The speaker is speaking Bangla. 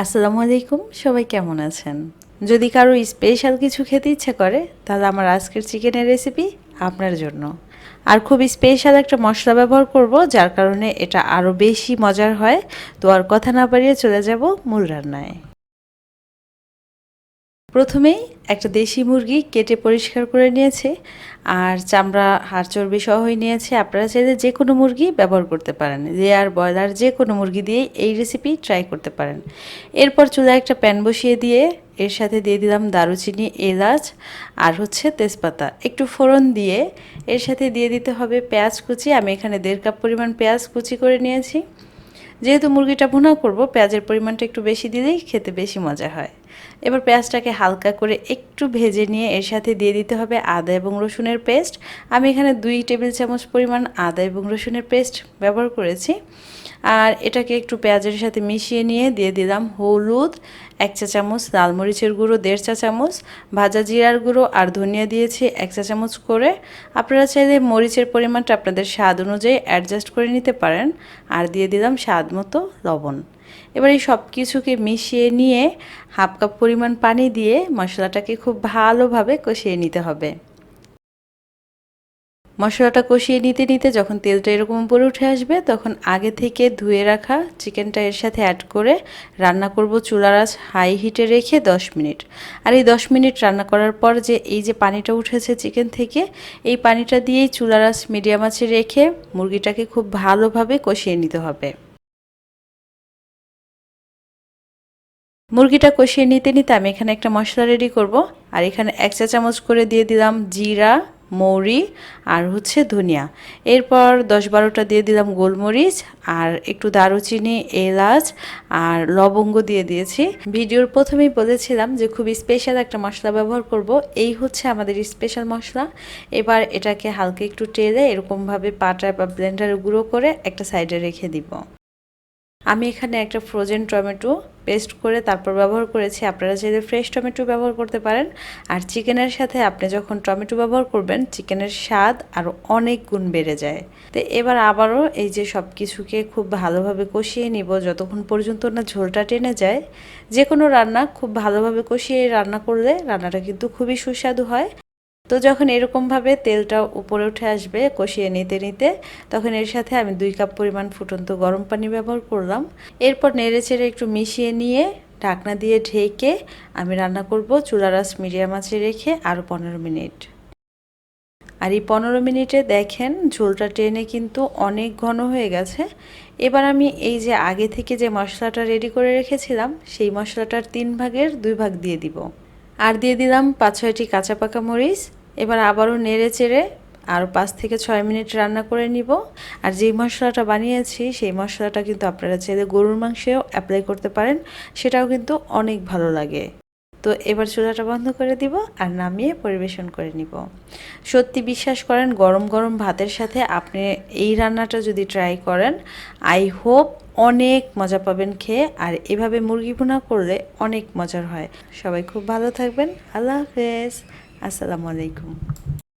আসসালামু আলাইকুম, সবাই কেমন আছেন? যদি কারও স্পেশাল কিছু খেতে ইচ্ছে করে, তাহলে আমার আজকের চিকেনের রেসিপি আপনার জন্য। আর খুব স্পেশাল একটা মশলা ব্যবহার করব, যার কারণে এটা আরও বেশি মজার হয়। তো আর কথা না পারিয়ে চলে যাব মূল রান্নায়। প্রথমেই একটা দেশি মুরগি কেটে পরিষ্কার করে নিয়েছে, আর চামড়া, হাড় চর্বি সহই নিয়েছে। আপনারা চাইলে যে কোনো মুরগি ব্যবহার করতে পারেন। লেয়ার ব্রয়লার যে কোনো মুরগি দিয়ে এই রেসিপি ট্রাই করতে পারেন। এরপর চুলায় একটা প্যান বসিয়ে দিয়ে এর সাথে দিয়ে দিলাম দারুচিনি, এলাচ, আর হচ্ছে তেজপাতা। একটু ফোড়ন দিয়ে এর সাথে দিয়ে দিতে হবে পেঁয়াজ কুচি। আমি এখানে দেড় কাপ পরিমাণ পেঁয়াজ কুচি করে নিয়েছি। যেহেতু মুরগিটা ভুনা করব, পেঁয়াজের পরিমাণটা একটু বেশি দিলেই খেতে বেশি মজা হয়। এবার পেঁয়াজটাকে হালকা করে একটু ভেজে নিয়ে এর সাথে দিয়ে দিতে হবে আদা এবং রসুনের পেস্ট। আমি এখানে দুই টেবিল চামচ পরিমাণ আদা এবং রসুনের পেস্ট ব্যবহার করেছি। আর এটাকে একটু পেঁয়াজের সাথে মিশিয়ে নিয়ে দিয়ে দিলাম হলুদ, এক চা চামচ লাল মরিচের গুঁড়ো, দেড় চা চামচ ভাজা জিরার গুঁড়ো আর ধনিয়া দিয়েছি এক চা চামচ করে। আপনারা চাইলে মরিচের পরিমাণটা আপনাদের স্বাদ অনুযায়ী অ্যাডজাস্ট করে নিতে পারেন। আর দিয়ে দিলাম স্বাদ মতো লবণ। এবার এই সব কিছুকে মিশিয়ে নিয়ে হাফ কাপ পরিমাণ পানি দিয়ে মশলাটাকে খুব ভালোভাবে কষিয়ে নিতে হবে। মশলাটা কষিয়ে নিতে নিতে যখন তেলটা এরকম উপরে উঠে আসবে, তখন আগে থেকে ধুয়ে রাখা চিকেনটা এর সাথে অ্যাড করে রান্না করব চুলার আঁচ হাই হিটে রেখে 10 মিনিট। আর এই 10 মিনিট রান্না করার পর যে এই যে পানিটা উঠেছে চিকেন থেকে, এই পানিটা দিয়েই চুলার আঁচ মিডিয়াম আঁচে রেখে মুরগিটাকে খুব ভালোভাবে কষিয়ে নিতে হবে। মুরগিটা কষিয়ে নিতে নিতে আমি এখানে একটা মশলা রেডি করব। আর এখানে এক চা চামচ করে দিয়ে দিলাম জিরা, মৌরি আর হচ্ছে ধনিয়া। এরপর দশ বারোটা দিয়ে দিলাম গোলমরিচ আর একটু দারুচিনি, এলাচ আর লবঙ্গ দিয়ে দিয়েছি। ভিডিওর প্রথমেই বলেছিলাম যে খুব স্পেশাল একটা মশলা ব্যবহার করব। এই হচ্ছে আমাদের স্পেশাল মশলা। এবার এটাকে হালকা একটু টেলে এরকমভাবে পাটায় বা ব্লেন্ডারে গুঁড়ো করে একটা সাইডে রেখে দিব। আমি এখানে একটা ফ্রোজেন টমেটো পেস্ট করে তারপর ব্যবহার করেছি। আপনারা চাইলে ফ্রেশ টমেটো ব্যবহার করতে পারেন। আর চিকেনের সাথে আপনি যখন টমেটো ব্যবহার করবেন চিকেনের স্বাদ আরও অনেক গুণ বেড়ে যায়। তো এবার আবারও এই যে সব কিছুকে খুব ভালোভাবে কষিয়ে নিব, যতক্ষণ পর্যন্ত না ঝোলটা টেনে যায়। যে কোনো রান্না খুব ভালোভাবে কষিয়ে রান্না করলে রান্নাটা কিন্তু খুবই সুস্বাদু হয়। তো যখন এরকমভাবে তেলটা উপরে উঠে আসবে কষিয়ে নিতে নিতে, তখন এর সাথে আমি দুই কাপ পরিমাণ ফুটন্ত গরম পানি ব্যবহার করলাম। এরপর নেড়ে চেড়ে একটু মিশিয়ে নিয়ে ঢাকনা দিয়ে ঢেকে আমি রান্না করব চুলারাস মিডিয়াম আছে রেখে আরও পনেরো মিনিট। আর এই পনেরো মিনিটে দেখেন ঝোলটা টেনে কিন্তু অনেক ঘন হয়ে গেছে। এবার আমি এই যে আগে থেকে যে মশলাটা রেডি করে রেখেছিলাম, সেই মশলাটার তিন ভাগের দুই ভাগ দিয়ে দিব। আর দিয়ে দিলাম পাঁচ ছয়টি কাঁচা পাকা মরিচ এবার আবারও নেড়ে চেড়ে আরও পাঁচ থেকে ছয় মিনিট রান্না করে নিব। আর যেই মশলাটা বানিয়েছি, সেই মশলাটা কিন্তু আপনারা চাইলে গরুর মাংসেও অ্যাপ্লাই করতে পারেন। সেটাও কিন্তু অনেক ভালো লাগে। তো এবার চুলাটা বন্ধ করে দিব আর নামিয়ে পরিবেশন করে নিব। সত্যি বিশ্বাস করেন, গরম গরম ভাতের সাথে আপনি এই রান্নাটা যদি ট্রাই করেন আই হোপ অনেক মজা পাবেন খেয়ে। আর এভাবে মুরগি ভুনা করলে অনেক মজার হয়। সবাই খুব ভালো থাকবেন। আল্লাহ হাফেজ। আসসালামু আলাইকুম।